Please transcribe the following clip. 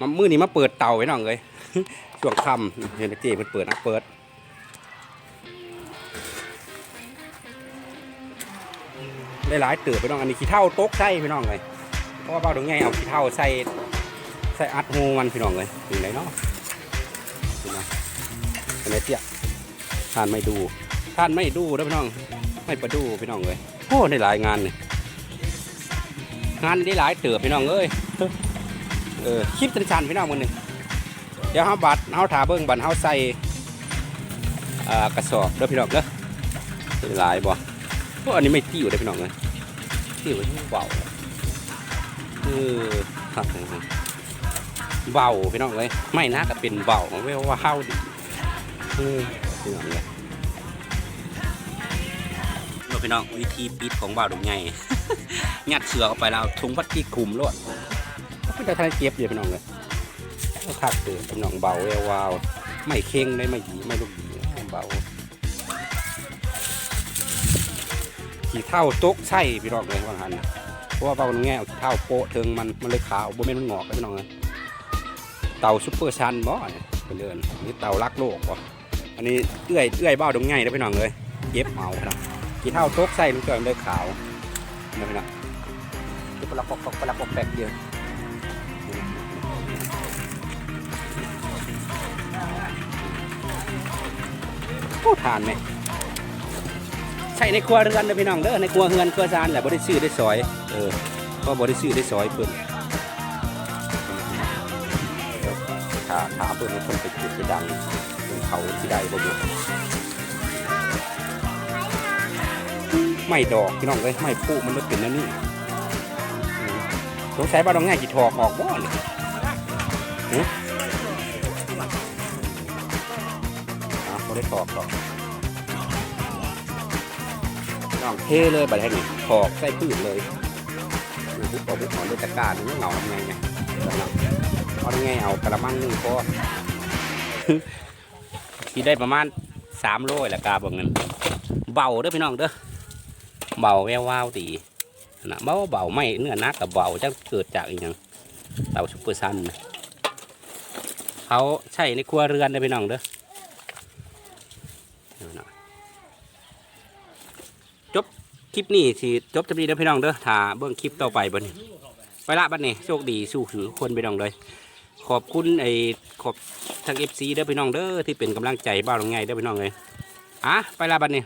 มามือนี้มาเปิดเตาไว้น้องเลยช่วงค่ำเห็นเจ๊เพิ่นเปิดนะเปิดหลายๆเตือพี่น้องอันนี้ขี้เท่าตกใส่พี่น้องเลยเพราะว่าเบาตรงไงเอาขี้เท่าใส่ใส่อัดหูมันพี่น้องเลยอยู่ไหนเนาะนี่นะอันไหนเตี้ยท่านไม่ดูท่านไม่ดูนะพี่น้องไม่ประดูพี่น้องเลยโอ้ได้หลายงานเลยงานได้หลายเตือพี่น้องเอ้ย เออคลิปชันๆพี่น้องมันหนึ่งเดี๋ยวเฮาบัตรเฮาถาเบิ้งบัตรเฮาใส่กระสอบเด้อพี่น้องเด้อหลายบ่พวกอันนี้ไม่ติ้วเลยพี่น้องเลยติ้วเบาเออครับเบาพี่น้องเลยไม่น่าจะเป็นเบาเว้ยว่าเข้าดิเออพี่น้องเลยพี่น้องวิธีปิดของเบาดงไงงัดเสือเข้าไปแล้วเอาถุงพลาสติกคลุมรวด ก็เป็นทางเก็บอยู่พี่น้องเลยคักเตือพี่น้องเบาเวววาวไม่เค็งเลยไม่ดีไม่ลูกดีเบาขี้เท่าตกใช่พี่น้องเลยว่าหันน่ะเพราะว่าเบามันแง่เอาขี้เท่าโปะถึงมันมันเลยขาวบ่แม่นมันงอกพี่น้องเลยเต่าซุปเปอร์ชันบ่เป็นเดือนนี่เต่ารักโลกบ่อันนี้เอื้อยเอื้อยเบ้าดงไงนะพี่น้องเลยเย็บเอาพี่น้องขี้เท่าตกใส่มันเกิดเลยขาวนะพี่น้องเดี๋ยวปลาปอกปลาปอกแปกเดียว ทานไหมใช่ในครัวเรือนนะพี่น้องเด้อในครัวเรือนครัวซานแหละบ่ได้ซื้อได้ซอยเออก็บ่ได้ซื้อได้ซอยเพิ่นถ้าถามเพิ่นว่าเพิ่นไปจุดไปดังเพิ่นเขาสิได้บ่บ่ไม่ดอกพี่น้องเอ้ยไม่ปูมันบ่เป็นอันนี้สงสัยว่าต้องง่ายสิถอกออกบ่นี่หึ ได้ถอกหรอน้องเทเลยบัดนี้ถอกใส่ปืนเลยบุกเอาบุกหอนด้วยตะกร้ารนี่เหงาทำไงไงเอาทำไงเอากระมังนึงพอที่ได้ประมาณสามโลแหละกาบอกเงินเบาเด้อพี่น้องเด้อเบาแวววาวตีนะเบาเบาไม่เนื้อนักกับเบาจะเกิดจากอีกอย่างเต่าซุปเปอร์ซันนเขาใช่ในครัวเรือนเด้อพี่น้องเด้อ คลิปนี้สิจบจะดีเด้อพี่น้องเด้อถ้าเบื้องคลิปต่อไปบัดนี้ไปละบัดนี้โชคดีสู้ถือคนพี่น้องเลย ขอบคุณไอ้ขอบทางเอฟซีเด้อพี่น้องเด้อที่เป็นกำลังใจบ้าลงไงเด้อพี่น้องเลยอะไปละบัดนี้